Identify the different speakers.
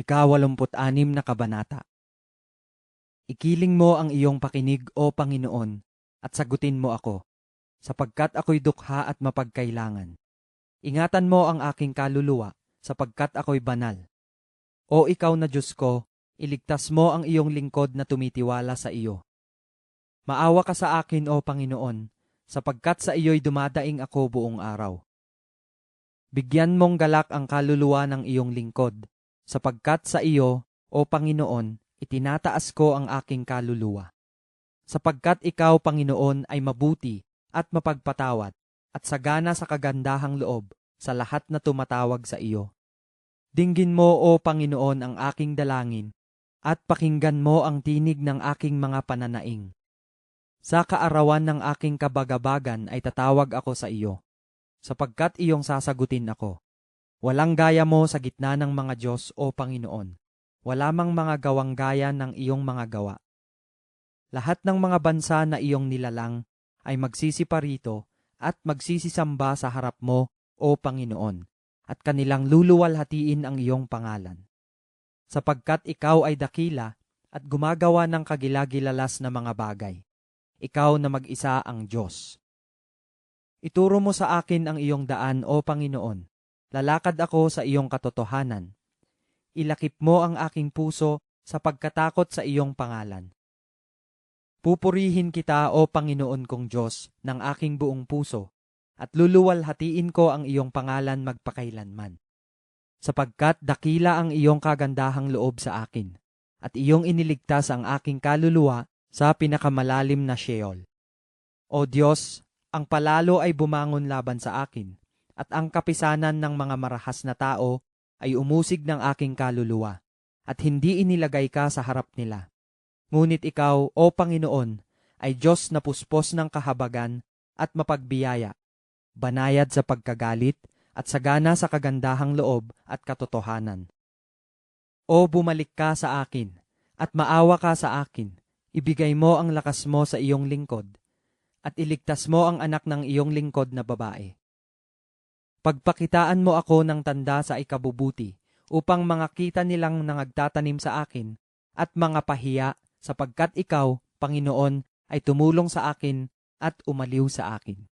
Speaker 1: Ikawalumput-anim na kabanata. Ikiling mo ang iyong pakinig, O Panginoon, at sagutin mo ako, sapagkat ako'y dukha at mapagkailangan. Ingatan mo ang aking kaluluwa, sapagkat ako'y banal. O ikaw na Diyos ko, iligtas mo ang iyong lingkod na tumitiwala sa iyo. Maawa ka sa akin, O Panginoon, sapagkat sa iyo'y dumadaing ako buong araw. Bigyan mong galak ang kaluluwa ng iyong lingkod, sapagkat sa iyo, O Panginoon, itinataas ko ang aking kaluluwa. Sapagkat ikaw, Panginoon, ay mabuti at mapagpatawad at sagana sa kagandahang loob sa lahat na tumatawag sa iyo. Dinggin mo, O Panginoon, ang aking dalangin at pakinggan mo ang tinig ng aking mga pananaing. Sa kaarawan ng aking kabagabagan ay tatawag ako sa iyo, sapagkat iyong sasagutin ako. Walang gaya mo sa gitna ng mga Diyos, O Panginoon. Wala mang mga gawang gaya ng iyong mga gawa. Lahat ng mga bansa na iyong nilalang ay magsisiparito at magsisisamba sa harap mo, O Panginoon, at kanilang luluwalhatiin ang iyong pangalan. Sapagkat ikaw ay dakila at gumagawa ng kagilagilalas na mga bagay. Ikaw na mag-isa ang Diyos. Ituro mo sa akin ang iyong daan, O Panginoon. Lalakad ako sa iyong katotohanan. Ilakip mo ang aking puso sa pagkatakot sa iyong pangalan. Pupurihin kita, O Panginoon kong Diyos, ng aking buong puso, at luluwalhatiin ko ang iyong pangalan magpakailanman. Sapagkat dakila ang iyong kagandahang loob sa akin, at iyong iniligtas ang aking kaluluwa sa pinakamalalim na Sheol. O Diyos, ang palalo ay bumangon laban sa akin, at ang kapisanan ng mga marahas na tao ay umusig ng aking kaluluwa, at hindi inilagay ka sa harap nila. Ngunit ikaw, O Panginoon, ay Diyos na puspos ng kahabagan at mapagbiyaya, banayad sa pagkagalit at sagana sa kagandahang loob at katotohanan. O bumalik ka sa akin, at maawa ka sa akin, ibigay mo ang lakas mo sa iyong lingkod, at iligtas mo ang anak ng iyong lingkod na babae. Pagpakitaan mo ako ng tanda sa ikabubuti, upang mga kita nilang nangagtatanim sa akin, at mga pahiya sapagkat ikaw, Panginoon, ay tumulong sa akin at umaliw sa akin.